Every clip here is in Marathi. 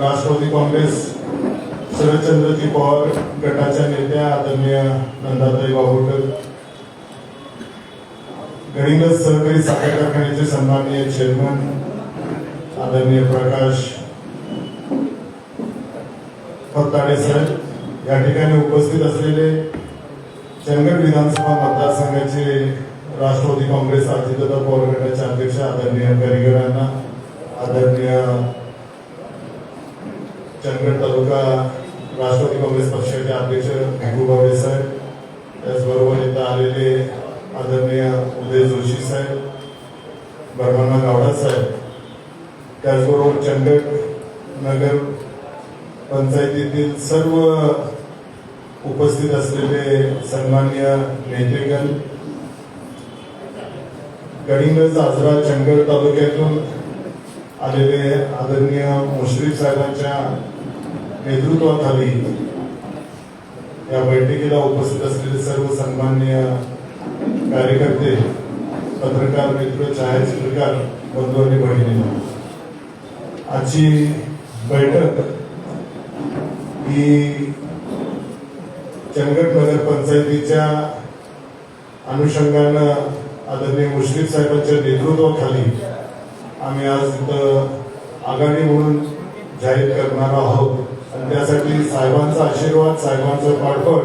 राष्ट्रवादी काँग्रेस शरदचंद्रजी पवार गटाच्या नेत्या आदरणीय नंदाताई बाबुळकर गडिंगज सहकारी साखर कारखान्याचे सन्माननीय चेअरमन आदरणीय प्रकाश फत्ताडे साहेब या ठिकाणी उपस्थित असलेले चंदगड विधानसभा मतदारसंघाचे राष्ट्रवादी काँग्रेस अजितदादा पवार गटाचे अध्यक्ष आदरणीय करिगरांना आदरणीय चंदगड तालुका राष्ट्रवादी काँग्रेस पक्षाचे अध्यक्ष भिकू साहेब त्याचबरोबर इथं आलेले आदरणीय उदय जोशी साहेब बर्माना गावडा साहेब त्याचबरोबर चंदगड नगर पंचायतीतील सर्व उपस्थित असलेले सन्मान्य नेतेगण गडिंगज आजरा चंदगड तालुक्यातून आलेले आदरणीय मुश्रीफ साहेबांच्या नेतृत्वाखाली या बैठकीला उपस्थित असलेले सर्व सन्मान्य कार्यकर्ते पत्रकार मित्र छायाचित्रकार बंधू आणि बहिणी आजची बैठक ही चंदगड नगर पंचायतीच्या अनुषंगानं आदरणीय मुश्रीफ साहेबांच्या नेतृत्वाखाली आम्ही आज इथं आघाडी म्हणून जाहीर करणार आहोत. त्यासाठी साहेबांचा आशीर्वाद साहेबांचं पाठबळ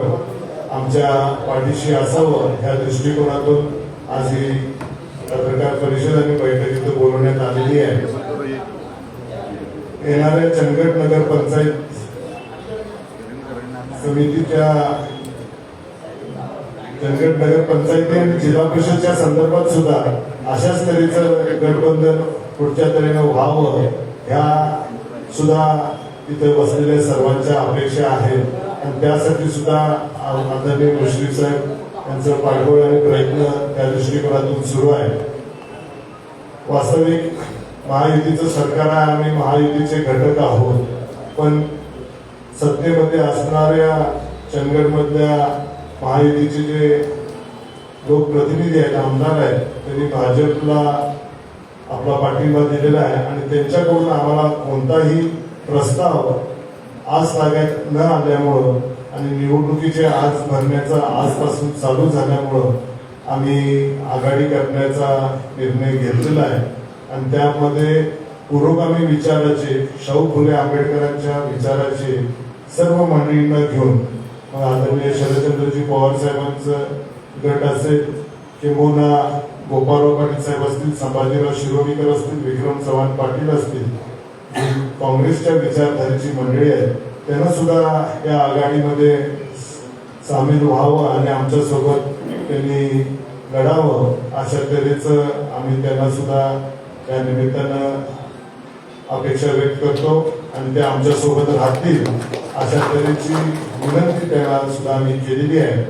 आमच्या पाठीशी असावं ह्या दृष्टिकोनातून आज ही पत्रकार परिषद आणि बैठकीत बोलवण्यात आलेली आहे. येणाऱ्या चंदगड नगर पंचायत समितीच्या चंदगड नगर पंचायती आणि जिल्हा परिषदच्या संदर्भात सुद्धा अशाच तऱ्हेचं गठबंधन पुढच्या तऱ्हेनं व्हावं ह्या सुद्धा तिथे बसलेल्या सर्वांच्या अपेक्षा आहेत. आणि त्यासाठी सुद्धा आदरणीय मुश्रीफ साहेब यांचं पाठबळ आणि प्रयत्न त्या दृष्टिकोनातून सुरू आहे. वास्तविक महायुतीचं सरकार आहे आम्ही महायुतीचे घटक आहोत. पण सत्तेमध्ये असणाऱ्या चंदगडमधल्या महायुतीचे जे लोकप्रतिनिधी आहेत आमदार आहेत त्यांनी भाजपला आपला पाठिंबा दिलेला आहे. आणि त्यांच्याकडून आम्हाला कोणताही प्रस्ताव आज ताब्यात न आल्यामुळं आणि निवडणुकीचे आज भरण्याचा आजपासून चालू झाल्यामुळं आम्ही आघाडी करण्याचा निर्णय घेतलेला आहे. आणि त्यामध्ये पुरोगामी विचाराचे शाहू फुले आंबेडकरांच्या विचाराचे सर्व मंडळींना घेऊन आदरणीय शरदचंद्रजी पवार साहेबांचं गट असेल किंबहुना गोपाळराव पाटील साहेब असतील संभाजीराव शिरोडीकर असतील विक्रम चव्हाण पाटील असतील काँग्रेसच्या विचारधारेची मंडळी आहे त्यांना सुद्धा या आघाडीमध्ये सामील व्हावं आणि आमच्यासोबत त्यांनी लढावं अशा तऱ्हेचं आम्ही त्यांना सुद्धा त्या निमित्तानं अपेक्षा व्यक्त करतो आणि ते आमच्यासोबत राहतील अशा तऱ्हेची विनंती त्यांना सुद्धा आम्ही केलेली आहे.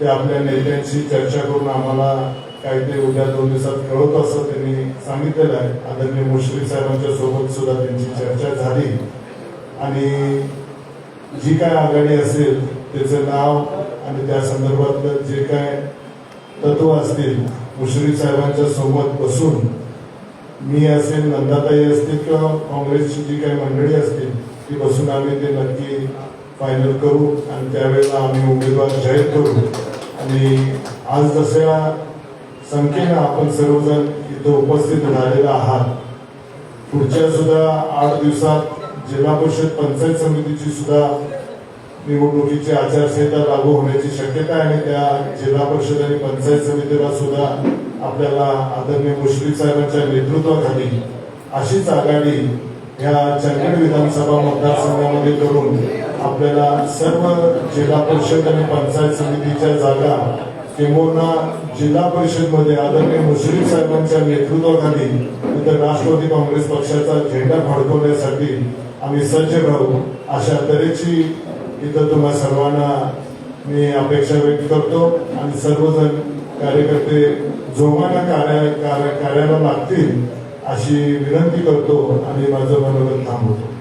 ते आपल्या नेत्यांशी चर्चा करून आम्हाला काही ते उद्या दोन दिवसात कळवतो असं त्यांनी सांगितलेलं आहे. आदरणीय मुश्रीफ साहेबांच्या सोबत सुद्धा त्यांची चर्चा झाली. आणि जी काय आघाडी असेल त्याचं नाव आणि त्या संदर्भातलं जे काय तत्व असतील मुश्रीफ साहेबांच्या सोबत बसून मी असेल नंदाताई असतील किंवा काँग्रेसची जी काही मंडळी असतील ती बसून आम्ही ते नक्की फायनल करू. आणि त्यावेळेला आम्ही उमेदवार जाहीर करू. आणि आज जसं संख्येनं आपण सर्वजण इथं उपस्थित झालेला आहात. पुढच्या सुद्धा आठ दिवसात जिल्हा परिषद पंचायत समितीची सुद्धा निवडणुकीची आचारसंहिता लागू होण्याची शक्यता आहे आणि त्या जिल्हा परिषद आणि पंचायत समितीला सुद्धा आपल्याला आदरणीय मुश्रीफ साहेबांच्या नेतृत्वाखाली अशीच आघाडी या चंदगड विधानसभा मतदारसंघामध्ये करून आपल्याला सर्व जिल्हा परिषद आणि पंचायत समितीच्या जागा किंबहुना जिल्हा परिषदमध्ये आदरणीय मुश्रीफ साहेबांच्या नेतृत्वाखाली इथं राष्ट्रवादी काँग्रेस पक्षाचा झेंडा फडकवण्यासाठी आम्ही सज्ज राहू अशा तऱ्हेची इथं तुम्हा सर्वांना मी अपेक्षा व्यक्त करतो. आणि सर्वजण कार्यकर्ते जोमानं कार्य कार्य- कार्याला लागतील अशी विनंती करतो आणि माझं मनोगत थांबवतो.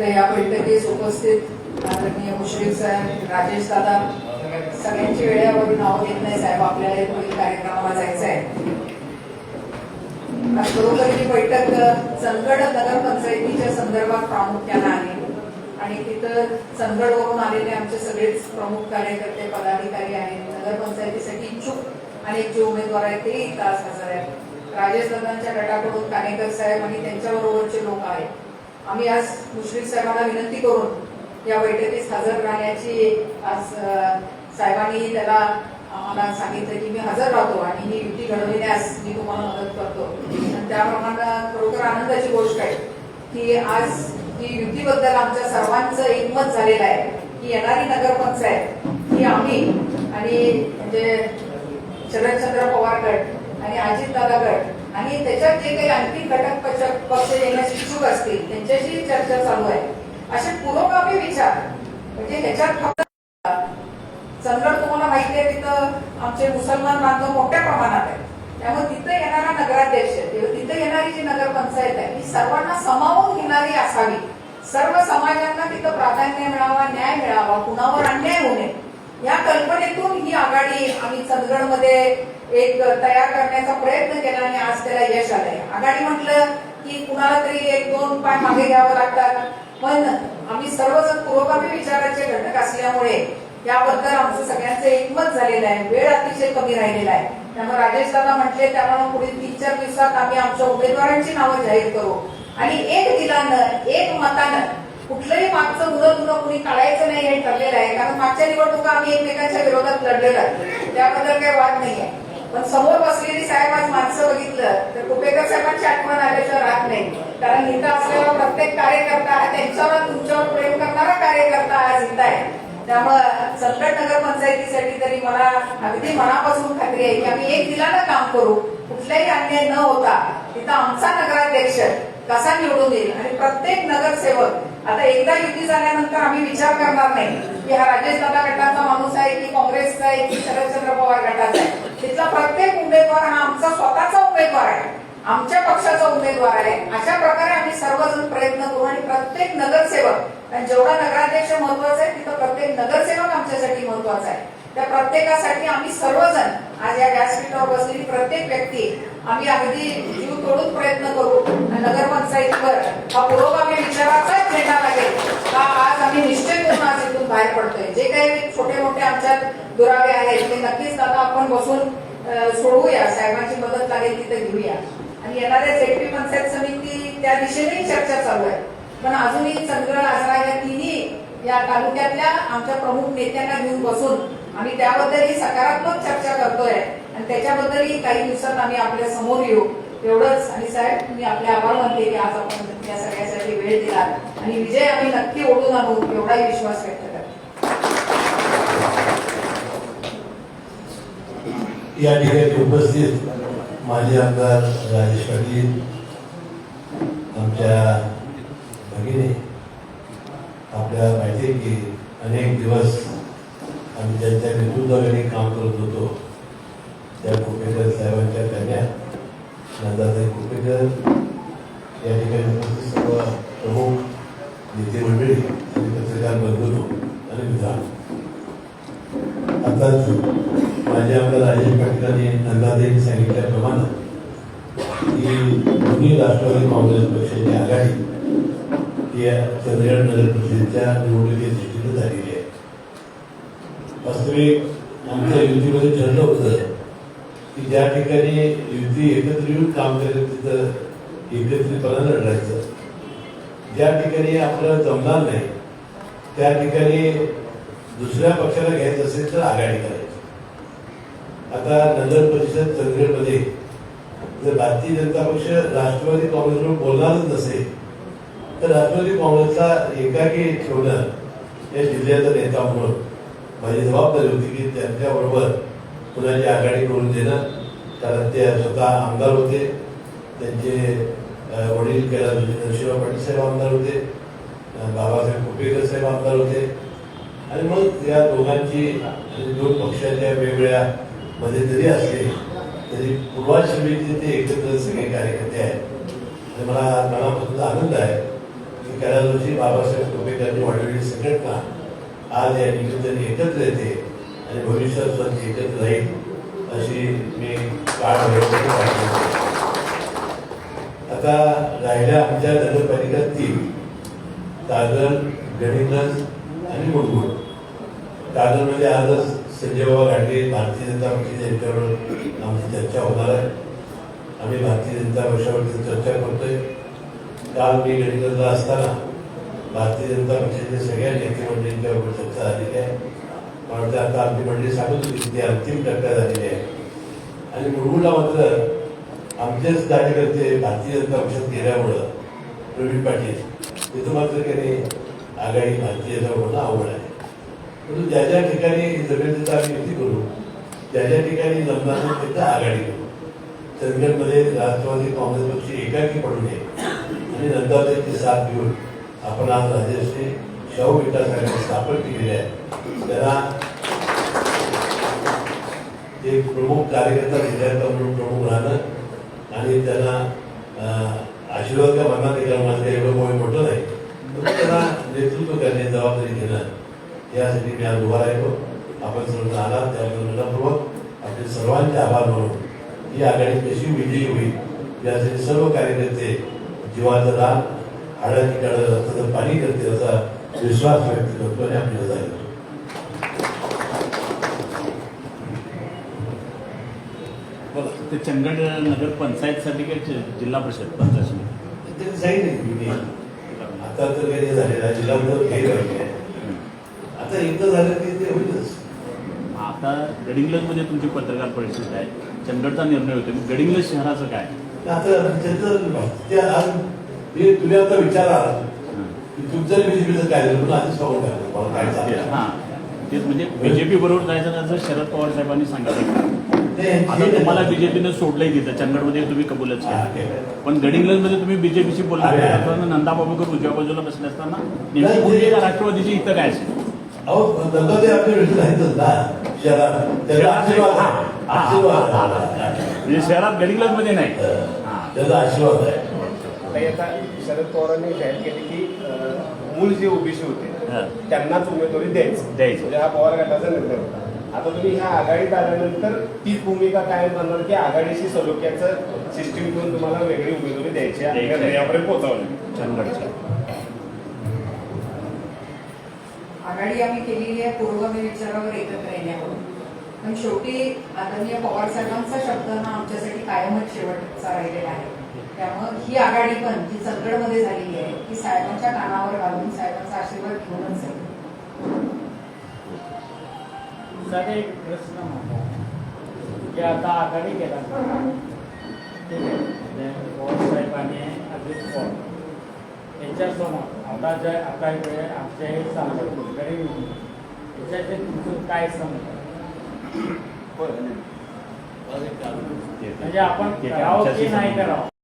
या बैठकीस उपस्थित आदरणीय मुश्रीफ साहेब राजेश दादा सगळ्यांची वेळेवरून नाव घेत नाही साहेब आपल्याला पुढील कार्यक्रमाला जायचं आहे. आज ही बैठक चंदगड नगर नगरपंचायतीच्या संदर्भात प्रामुख्यानं आहे आणि तिथं चंदगडवरून आलेले आमचे सगळेच प्रमुख कार्यकर्ते पदाधिकारी आहेत. नगरपंचायतीसाठी इच्छुक अनेक जे उमेदवार आहेत तेही तास हजर आहेत. राजेश दादांच्या गटाकडून कानेकर साहेब आणि त्यांच्याबरोबरचे लोक आहेत. आम्ही आज मुश्रीफ साहेबांना विनंती करून या बैठकीस हजर राहण्याची आज साहेबांनी त्याला आम्हाला सांगितलं की मी हजर राहतो आणि ही युती घडविण्यास मी तुम्हाला मदत करतो. आणि त्याप्रमाणे खरोखर आनंदाची गोष्ट आहे की आज ही युतीबद्दल आमच्या सर्वांचं एकमत झालेलं आहे की येणारी नगरपंचायत ही आम्ही आणि म्हणजे शरदचंद्र पवार गट आणि अजितदादा गट आणि त्याच्यात जे काही आणखी घटक पक्ष पक्ष येण्यास इच्छुक असतील त्यांच्याशी चर्चा चालू आहे. असे पुरोगामी विचार. म्हणजे ह्याच्यात फक्त चंद्र तुम्हाला माहिती आहे तिथं आमचे मुसलमान बांधव मोठ्या प्रमाणात आहे त्यामुळे तिथं येणारा नगराध्यक्ष तिथं येणारी जी नगरपंचायत आहे ती सर्वांना समावून घेणारी असावी. सर्व समाजांना तिथं प्राधान्य मिळावा न्याय मिळावा कुणावर अन्याय होऊ नये. या कल्पनेतून ही आघाडी आम्ही चंदगडमध्ये एक तयार करण्याचा प्रयत्न केला आणि आज त्याला यश आलंय. आघाडी म्हटलं की कुणाला तरी एक दोन पाय मागे घ्यावं लागतात. पण आम्ही सर्वजण पूर्वगामी विचाराचे घटक असल्यामुळे याबद्दल आमचं सगळ्यांचं एकमत झालेलं आहे. वेळ अतिशय कमी राहिलेला आहे. त्यामुळे राजेश दादा म्हटले त्यामुळे पुढील तीन चार दिवसात आम्ही आमच्या उमेदवारांची नावं जाहीर करू. आणि एक दिलानं एक मतानं कुठलंही मागचं मुलं तुला कुणी काढायचं नाही हे ठरलेलं आहे. कारण मागच्या निवडणुका आम्ही एकमेकांच्या विरोधात लढलेलो आहे त्याबद्दल काही वाद आहे पण समोर बसलेली साहेब आज माणसं बघितलं तर कुपेकर साहेबांची आठवण आल्याशिवाय राहत नाही. कारण इथं असलेला प्रत्येक कार्यकर्ता हा त्यांच्यावर तुमच्यावर प्रेम करणारा कार्यकर्ता आज इथं आहे. त्यामुळं संकट नगर पंचायतीसाठी तरी मला अगदी मनापासून खात्री आहे की आम्ही एक दिलानं काम करू. कुठलाही अन्याय न होता तिथं आमचा नगराध्यक्ष कसा निवडून येईल? आणि प्रत्येक नगरसेवक आता एकदा युती झाल्यानंतर आम्ही विचार करणार नाही की हा राजेश दादा गटाचा माणूस आहे की काँग्रेसचा आहे की शरदचंद्र पवार गटाचा आहे. तिथला प्रत्येक उमेदवार हा आमचा स्वतःचा उमेदवार आहे. आमच्या पक्षाचा उमेदवार आहे. अशा प्रकारे आम्ही सर्वजण प्रयत्न करू आणि प्रत्येक नगरसेवक आणि जेवढा नगराध्यक्ष महत्त्वाचा आहे तिथं प्रत्येक नगरसेवक आमच्यासाठी महत्त्वाचा आहे. त्या प्रत्येकासाठी आम्ही सर्वजण आज या व्यासपीठावर बसलेली प्रत्येक व्यक्ती आम्ही अगदी जीव तोडून प्रयत्न करू. नगरपंचायतीवर हा पुरोगामी विचाराचा झेंडा लागेल हा आज आम्ही निश्चय करून आज इथून बाहेर पडतोय? जे काही छोटे मोठे आमच्यात दुरावे आहेत ते नक्कीच आता आपण बसून सोडवूया. साहेबांची मदत लागेल तिथे घेऊया. आणि येणाऱ्या झेडपी पंचायत समिती त्या दिशेनेही चर्चा चालू आहे. पण अजूनही चंद्र आजरा या तिन्ही या तालुक्यातल्या आमच्या प्रमुख नेत्यांना घेऊन बसून आम्ही त्याबद्दलही सकारात्मक चर्चा करतोय. आणि त्याच्याबद्दलही काही दिवसात आम्ही आपल्यासमोर येऊ. एवढंच. आणि साहेब मी आपले आभार मानते की आज आपण या सगळ्यासाठी वेळ दिला आणि विजय आम्ही नक्की ओढून आणू एवढाही विश्वास व्यक्त करतो. या ठिकाणी उपस्थित माजी आमदार राजेश पाटील आमच्या भगिनी आपल्या माहिती की अनेक दिवस आम्ही त्यांच्या नेतृत्वाखाली काम करत होतो. त्या कुपेकर साहेबांच्या कन्या नंदाताई कुपेकर. या ठिकाणी सर्व प्रमुख नेते मंडळी आणि पत्रकार बंधू आणि विधान. आताच माझे आमदार राजेश पाटील यांनी नंदादेवी सांगितल्याप्रमाणे की दोन्ही राष्ट्रवादी काँग्रेस पक्षाची आघाडी ही या चंद्रगड नगर परिषदेच्या निवडणुकीत दृष्टीनं झालेली आहे. वास्तविक आमच्या युतीमध्ये ठरलं होतं. की ज्या ठिकाणी युती एकत्र येऊन काम करेल तिथं एकत्रितपणा लढायचं. ज्या ठिकाणी आपलं जमणार नाही त्या ठिकाणी दुसऱ्या पक्षाला घ्यायचं असेल तर आघाडी करायची. आता नगर परिषद चंदगडमध्ये जर भारतीय जनता पक्ष राष्ट्रवादी काँग्रेसवर बोलणारच नसेल तर राष्ट्रवादी काँग्रेसला एकाकी ठेवणं या जिल्ह्याचा नेता म्हणून माझी जबाबदारी होती की त्यांच्याबरोबर कुणाची आघाडी करून देणं. कारण ते स्वतः आमदार होते. त्यांचे वडील कैलास नरशिंह पाटील साहेब आमदार होते. बाबासाहेब कुपेकर साहेब आमदार होते. आणि मग या दोघांची आणि दोन पक्षाच्या वेगवेगळ्या मध्ये जरी असले तरी पूर्वाश्रमीचे ते एकत्र सगळे कार्यकर्ते आहेत. आणि मला मनापासून आनंद आहे की कैलासवर्षी बाबासाहेब कुपेकरांनी वाढवलेली संघटना आज या ठिकाणी एकत्र येते आणि भविष्यात सुद्धा एकत्र राहील अशी मी काळ आता राहिल्या आमच्या नगरपालिका तीन कागल गणितच आणि मुरगुड. कागलमध्ये आजच संजयबाबा बाबा भारतीय जनता पक्षाच्या यांच्यावर आमची चर्चा होणार आहे. आम्ही भारतीय जनता पक्षावरती चर्चा करतोय. काल मी गणितला असताना भारतीय जनता पक्षाच्या सगळ्या नेते चर्चा झालेली आहे. मला वाटतं आता आमची मंडळी सांगत होती ते ती अंतिम टप्प्यात झालेली आहे. आणि मुरगुडला मात्र आमचेच कार्यकर्ते भारतीय जनता पक्षात गेल्यामुळं प्रवीण पाटील तिथं मात्र काही आघाडी भारतीय जनता होणं आवड आहे. परंतु ज्या ज्या ठिकाणी जमेल आम्ही युती करू ज्या ज्या ठिकाणी जमणार तिथं आघाडी करू. चंदगडमध्ये राष्ट्रवादी काँग्रेस पक्ष एकाकी पडू नये आणि नंतर साथ घेऊन आपण आज राजश्री शाहू विकास आघाडी स्थापन केलेली आहे त्याला एक प्रमुख कार्यकर्ता विद्यार्थ्या म्हणून प्रमुख राहणं आणि त्यांना आशीर्वाद का म्हणणार नाही कारण माझं एवढं मोठं मोठं नाही. पण त्यांना नेतृत्व करण्याची जबाबदारी घेणं यासाठी मी आज उभा राहिलो. आपण सर्व आला त्याबद्दल मनपूर्वक आपले सर्वांचे आभार म्हणून ही आघाडी कशी विजयी होईल यासाठी सर्व कार्यकर्ते जीवाचं दान हाडाची काढ रक्ताचं पाणी करतील असा विश्वास व्यक्त करतो आणि आपल्याला जाईल ते चंदगड नगर पंचायतसाठी काय जिल्हा परिषद पंचायत त्यांनी सांगितलं आता तर काही झालेलं आहे जिल्ह्यामध्ये काही राहिले आहे. आता एकदा झालं की ते होईलच. आता गडिंग्लजमध्ये तुमची पत्रकार परिषद आहे. चंदगडचा निर्णय होतो गडिंग्लज शहराचं काय? आता त्याचं ते आज मी तुम्ही आता विचारा की तुमचं बीजेपीचं काय झालं म्हणून आधीच मला काय चाललं हा. तेच म्हणजे बीजेपी बरोबर जायचं नाही शरद पवार साहेबांनी सांगितलं. ते आता तुम्हाला बीजेपीनं सोडलंय तिथं चंदगडमध्ये तुम्ही कबूलच केलं. पण गडिंग्लजमध्ये तुम्ही बीजेपीशी बोलला. नंदा बाबूकर उजव्या बाजूला बसले असताना नेमकी भूमिका राष्ट्रवादीची इथं काय असेल? अहो ते ना. शहरात त्याचा आशीर्वाद आशीर्वाद. म्हणजे शहरात गडिंग्लजमध्ये नाही. हा. त्याचा आशीर्वाद आहे. काही आता शरद पवारांनी जाहीर केले की मूळ जे ओबीसी होते. त्यांनाच उमेदवारी द्यायची द्यायची. म्हणजे हा पवार गटाचा निर्णय होता आता तुम्ही ह्या आघाडीत आल्यानंतर तीच भूमिका कायम राहणार की आघाडीशी सलोख्याचं सिस्टीम घेऊन तुम्हाला वेगळी उमेदवारी द्यायची आहे. निर्णयापर्यंत पोहोचवली चंदगडच्या आघाडी आम्ही केलेली आहे पूर्वमी विचारावर एकत्र येण्यावर पण शेवटी आदरणीय पवार साहेबांचा शब्द हा आमच्यासाठी कायमच शेवटचा राहिलेला आहे त्यामुळं ही आघाडी पण जी चंदगडमध्ये झालेली आहे ती साहेबांच्या कानावर घालून साहेबांचा आशीर्वाद घेऊनच आहे दुसरा एक प्रश्न होता की आता आघाडी केला. ठीक आहे. पवार साहेबांनी अजित पवार. यांच्यासमोर आता जे आता आमचे हे चालू घरी याच्याचे तुमचं काय समज? म्हणजे आपण करावं की नाही. करावं?